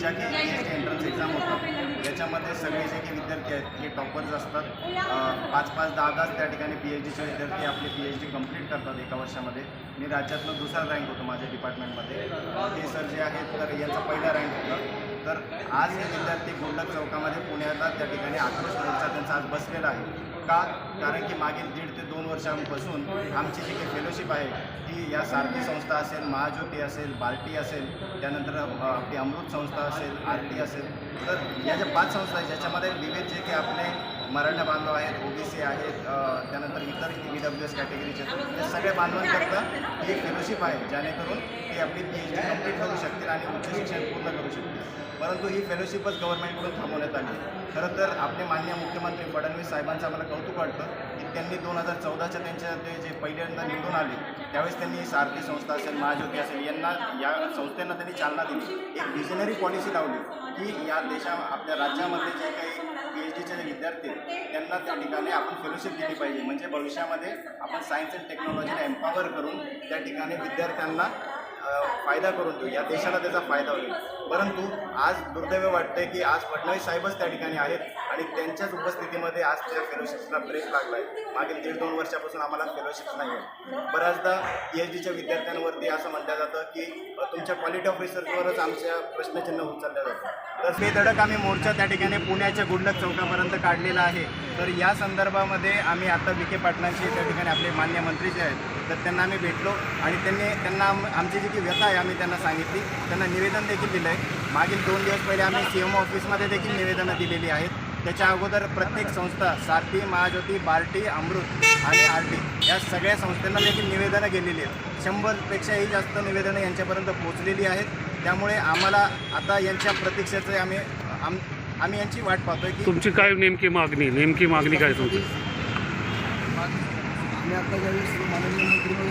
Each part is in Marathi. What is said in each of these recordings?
ज्या की पी एंट्रन्स एक्झाम होतं याच्यामध्ये सगळे जे काही विद्यार्थी आहेत हे टॉपर्स असतात. पाच पाच दहा तास त्या ठिकाणी पी एच डीचे विद्यार्थी आपली पी एच डी कंप्लीट करतात एका वर्षामध्ये. मी राज्यातनं दुसरा रँक होतो माझ्या डिपार्टमेंटमध्ये हे सर जे आहेत तर यांचा पहिला रँक होता. तर आज हे विद्यार्थी गोल्डक चौकामध्ये पुण्याला त्या ठिकाणी आक्रोश मोर्चा त्यांचा आज बसलेला आहे. का? कारण की मागील दीड ते दोन वर्षांपासून आमची जी काही फेलोशिप आहे ती या सारथी संस्था असेल महाज्योती असेल बार्टी असेल त्यानंतर आपली अमृत संस्था असेल आर टी असेल. तर या ज्या पाच संस्था आहेत ज्याच्यामध्ये विविध जे काही आपले मराठा बांधव आहेत ओबीसी आहेत त्यानंतर इतर ई डब्ल्यू एस कॅटेगरीचे ते सगळ्या बांधवांकरता ही एक फेलोशिप आहे जेणेकरून ती आपली पी एच डी कंप्लीट करू शकतील आणि उच्च शिक्षण पूर्ण करू शकतील. परंतु ही फेलोशिपच गव्हर्नमेंटकडून थांबवण्यात आली खरं तर आपले माननीय मुख्यमंत्री फडणवीस साहेबांचं आम्हाला कौतुक वाटतं की त्यांनी दोन हजार चौदाच्या त्यांच्या ते जे पहिल्यांदा निवडून आले त्यावेळेस त्यांनी सारथी संस्था असेल महाज्योती असेल यांना या संस्थांना त्यांनी चालना दिली. एक विजनरी पॉलिसी लावली की या देशा आपल्या राज्यामध्ये जे काही पी एच डीचे जे विद्यार्थी आहेत त्यांना त्या ठिकाणी आपण फेलोशिप दिली पाहिजे. म्हणजे भविष्यामध्ये आपण सायन्स अँड टेक्नॉलॉजीला एम्पॉवर करून त्या ठिकाणी विद्यार्थ्यांना फायदा करून देऊ. या देशाला त्याचा फायदा होईल. परंतु आज दुर्दैव वाटते की आज फडणवीस साहेबच त्या ठिकाणी आहेत. आणि त्यांच्याच उपस्थितीमध्ये आज त्या फेलोशिप्सला ब्रेक लागला आहे मागील दीड दोन वर्षापासून आम्हाला फेलोशिप्स नाही आहे बऱ्याचदा पी एच डीच्या विद्यार्थ्यांवरती असं म्हटलं जातं की तुमच्या क्वालिटी ऑफ रिसर्चवरच आमच्या प्रश्नचिन्ह उचललं जातं. तर हे धडक आम्ही मोर्चा त्या ठिकाणी पुण्याच्या गुडलक चौकापर्यंत काढलेला आहे. तर या संदर्भामध्ये आम्ही आता विखे पाटलांशी त्या ठिकाणी आपले मान्य मंत्री जे आहेत तर त्यांना आम्ही भेटलो आणि त्यांनी त्यांना आमची जी की व्यथा आहे आम्ही त्यांना सांगितली. त्यांना निवेदन देखील दिलं आहे मागील दोन दिवस पहिले आम्ही सी एम ऑफिसमध्ये देखील निवेदनं दिलेली आहेत. त्याच्या अगोदर प्रत्येक संस्था सारथी महाज्योती बार्टी अमृत आणि आर टी या सगळ्या संस्थांना देखील निवेदनं गेलेली आहेत शंभरपेक्षाही जास्त निवेदनं यांच्यापर्यंत पोहोचलेली आहेत त्यामुळे आम्हाला आता यांच्या प्रतीक्षेचे आम्ही आम आम्ही यांची वाट पाहतोय की तुमची काय नेमकी मागणी नेमकी मागणी काय तुमची आम्ही आता ज्यावेळेस माननीय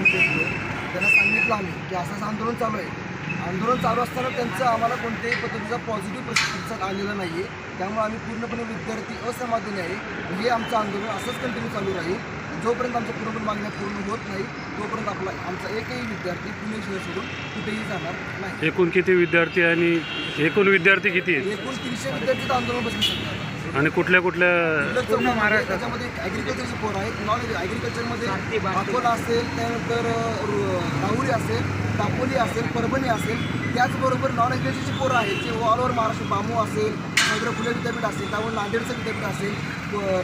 भेटलो त्यांना सांगितलं आम्ही की असं आंदोलन चालू आहे आंदोलन चालू असताना त्यांचं आम्हाला कोणत्याही पद्धतीचा पॉझिटिव्ह प्रतिसाद आलेला नाही आहे त्यामुळे आम्ही पूर्णपणे विद्यार्थी असमाधानी आहे. हे आमचं आंदोलन असंच कंटिन्यू चालू राहील. जोपर्यंत आमच्या पूर्णपणे मागण्या पूर्ण होत नाही तोपर्यंत आपला आमचा एकही विद्यार्थी पुणे शहर सोडून कुठेही जाणार नाही. एकूण किती विद्यार्थी आणि एकूण विद्यार्थी किती आहेत? एकूण तीनशे विद्यार्थी आंदोलन बसू शकतात. आणि कुठल्या कुठल्या पूर्ण महाराष्ट्र त्याच्यामध्ये ॲग्रिकल्चरचे पोर आहेत. नॉन ॲग्रिकल्चरमध्ये अकोला असेल त्यानंतर राहुरी असेल दापोली असेल परभणी असेल त्याचबरोबर नॉन ॲग्रिकल्चरची पोरं आहेत. जे ऑल ओव्हर महाराष्ट्र बामू असेल नगर फुले विद्यापीठ असेल त्यामुळे नांदेडचं विद्यापीठ असेल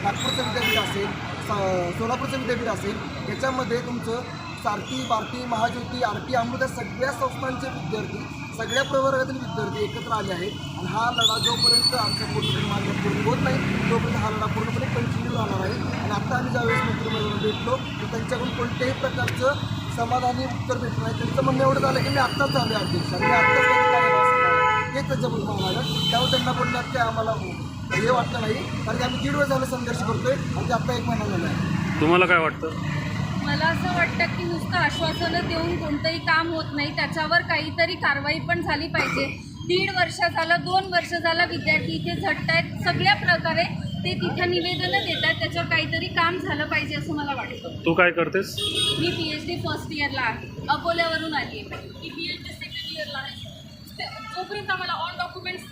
नागपूरचं विद्यापीठ असेल स- सोलापूरचं विद्यापीठ असेल याच्यामध्ये तुमचं सारथी बार्टी महाज्योती आर टी अमृत सगळ्या संस्थांचे विद्यार्थी सगळ्या प्रवर्गातील विद्यार्थी एकत्र आले आहेत. आणि हा लढा जोपर्यंत आमच्या पूर्णपणे मागण्या पूर्ण होत नाही तोपर्यंत हा लढा पूर्णपणे कंटिन्यू राहणार आहे. आणि आता आम्ही ज्यावेळेस मंत्रिमंडळाला भेटलो तर त्यांच्याकडून कोणत्याही प्रकारचं समाधानी उत्तर भेटलं नाही. त्यांचं म्हणणं एवढं झालं की मी आत्ताच झाले अध्यक्ष. आणि आत्ताच हे त्यांच्याकडून म्हणालं त्यामुळे त्यांना बोलण्यात ते आम्हाला हो. हे. वाटलं नाही. कारण की आम्ही दीड वेळ झालं संघर्ष करतोय. आणि ते आत्ता एक महिना झाला आहे. तुम्हाला काय वाटतं? मला असं वाटतं की नुसतं आश्वासनं देऊन कोणतंही काम होत नाही त्याच्यावर काहीतरी कारवाई पण झाली पाहिजे. दीड वर्ष झालं दोन वर्ष झालं विद्यार्थी इथे झटत आहेत सगळ्या प्रकारे ते तिथं निवेदनं देत आहेत त्याच्यावर काहीतरी काम झालं पाहिजे असं मला वाटतं. तू काय करतेस? मी पी एच डी फर्स्ट इयरला आहे. अकोल्यावरून आली आहे. मी पी एच डी सेकंड इयरला आहे. जोपर्यंत आम्हाला ऑन डॉक्युमेंट्स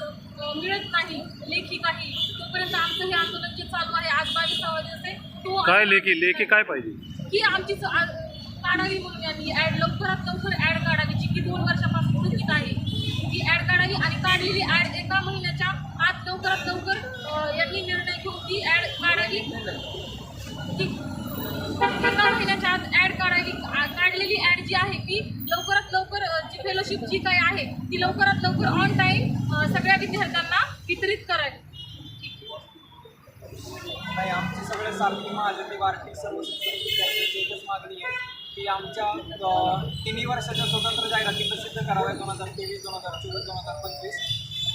मिळत नाही लेखी काही तोपर्यंत आमचं हे आंदोलन जे चालू आहे आज बावीसावा दिवस आहे तो काय लेखी? लेखी काय पाहिजे? की आमची काढावी म्हणून आम्ही ॲड लवकरात लवकर ॲड काढावी जी की दोन वर्षापासून चुकीत आहे. ती ॲड काढावी आणि काढलेली ॲड एका महिन्याच्या आत लवकरात लवकर यांनी निर्णय घेऊन ती ॲड काढावी. ती एका महिन्याच्या आत ॲड काढावी. काढलेली ॲड जी आहे ती लवकरात लवकर जी फेलोशिप जी काही आहे ती लवकरात लवकर ऑन टाईम सगळ्या विद्यार्थ्यांना वितरित करावी नाही आमची सगळे सारखी महाजनी वार्षिक सर्व एकच मागणी आहे की आमच्या तिन्ही वर्षाच्या स्वतंत्र जाहिराती प्रसिद्ध कराव्या दोन हजार तेवीस दोन हजार चोवीस दोन हजार पंचवीस.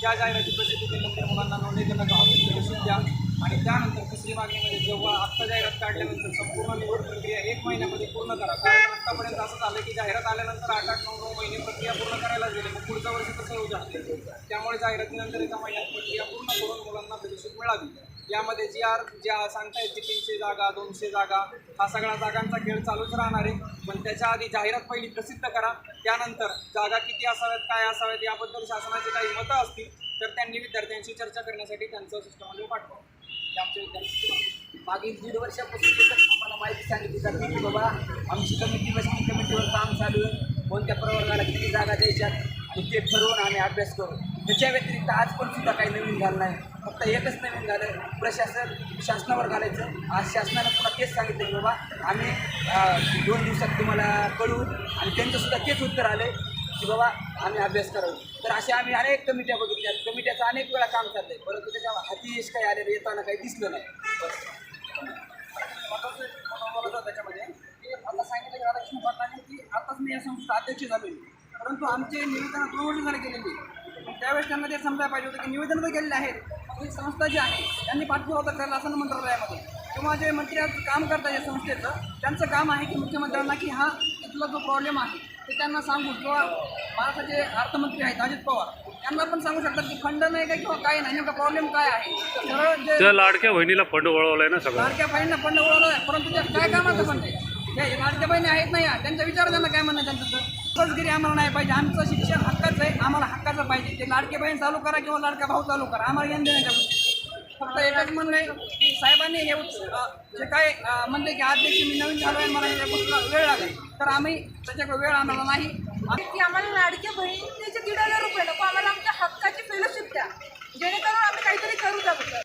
त्या जाहिराती प्रसिद्ध केल्यानंतर मुलांना नोंदणी देणं प्रदर्शन द्या. आणि त्यानंतर तिसरी मागणी म्हणजे जेव्हा आत्ता जाहिरात काढल्यानंतर संपूर्ण निवड प्रक्रिया एक महिन्यामध्ये पूर्ण करा. कारण आत्तापर्यंत असं झालं की जाहिरात आल्यानंतर आठ आठ नऊ नऊ महिने प्रक्रिया पूर्ण करायला गेले मग पुढच्या वर्षी कसं होऊ शकते? त्यामुळे जाहिरातीनंतर एका महिन्यात प्रक्रिया पूर्ण करून मुलांना प्रदर्शन मिळावी. यामध्ये जी आर ज्या सांगतायत की तीनशे जागा दोनशे जागा हा सगळा जागांचा खेळ चालूच राहणार आहे. पण त्याच्या आधी जाहिरात पहिली प्रसिद्ध करा. त्यानंतर जागा किती असाव्यात काय असाव्यात याबद्दल शासनाची काही मतं असतील तर त्यांनी विद्यार्थ्यांशी चर्चा करण्यासाठी त्यांचं सिस्टममध्ये पाठवा. आमच्या आमचे विद्यार्थी मागील दीड वर्षापासून आम्हाला माहिती सांगितली जाते की बाबा आमची कमिटी बसली कमिटीवर काम चालू कोणत्या प्रवर्गाला किती जागा द्यायच्यात आणि ते ठरवून आम्ही अभ्यास करू. त्याच्या व्यतिरिक्त आज पण सुद्धा काही नवीन झालं नाही. फक्त एकच नवीन झालं. प्रशासन शासनावर घालायचं. आज शासनानं पुन्हा तेच सांगितलं की बाबा आम्ही दोन दिवसात तुम्हाला कळू. आणि त्यांचंसुद्धा तेच उत्तर आलं की बाबा आम्ही अभ्यास करावं. तर अशा आम्ही अनेक कमिट्या बघितल्या. कमिट्याचं अनेक वेळा काम चाललं आहे परंतु त्याच्या हाती यश काही आलेलं येताना काही दिसलं नाही. बस बोलत त्याच्यामध्ये आता सांगितलं की राधाकृष्ण पाटलांनी की आताच मी या संस्था अध्यक्ष झालो परंतु आमचे निवेदन दोन वर्ष झाले गेलेली त्यावेळेस त्यांना ते समजायला पाहिजे होतं की निवेदन तर गेलेले आहेत. ही संस्था जी आहे त्यांनी पाठपुरावा करायला असं मंत्रालयामध्ये. किंवा जे मंत्री आज काम करतात या संस्थेचं त्यांचं काम आहे की मुख्यमंत्र्यांना की हा इथला जो प्रॉब्लेम आहे ते त्यांना सांगू किंवा महाराष्ट्राचे अर्थमंत्री आहेत अजित पवार त्यांना पण सांगू शकतात की फंड नाही का किंवा काय नाही नेमका प्रॉब्लेम काय आहे. सरळ जे त्या लाडक्या बहिणीला फंड वळवलाय ना सगळं. लाडक्या बहिणींना फंड ओळखलं आहे परंतु त्या काय कामाचं फंड आहे? त्या लाडक्या बहिणी आहेत नाही आहे. त्यांच्या विचार त्यांना काय म्हणणं आहे त्यांचं? कर्जगिरी आम्हाला नाही पाहिजे. आमचं शिक्षण हक्काचं आहे. आम्हाला हक्काचं पाहिजे. ते लाडके बहीण चालू करा किंवा लाडका भाऊ चालू करा. आम्हाला येऊन देण्याच्या गोष्टी फक्त एकच म्हणणं आहे की साहेबांनी हे जे काय म्हणले की देखील मी नवीन झालो आहे मला या गोष्टीला वेळ लागेल. तर आम्ही त्याच्याकडे वेळ आम्हाला नाही. की आम्हाला लाडक्या त्याचे दीड हजार रुपये नको आम्हाला आमच्या हक्काची फेलोशिप द्या. जेणेकरून आम्ही काहीतरी करू शकतो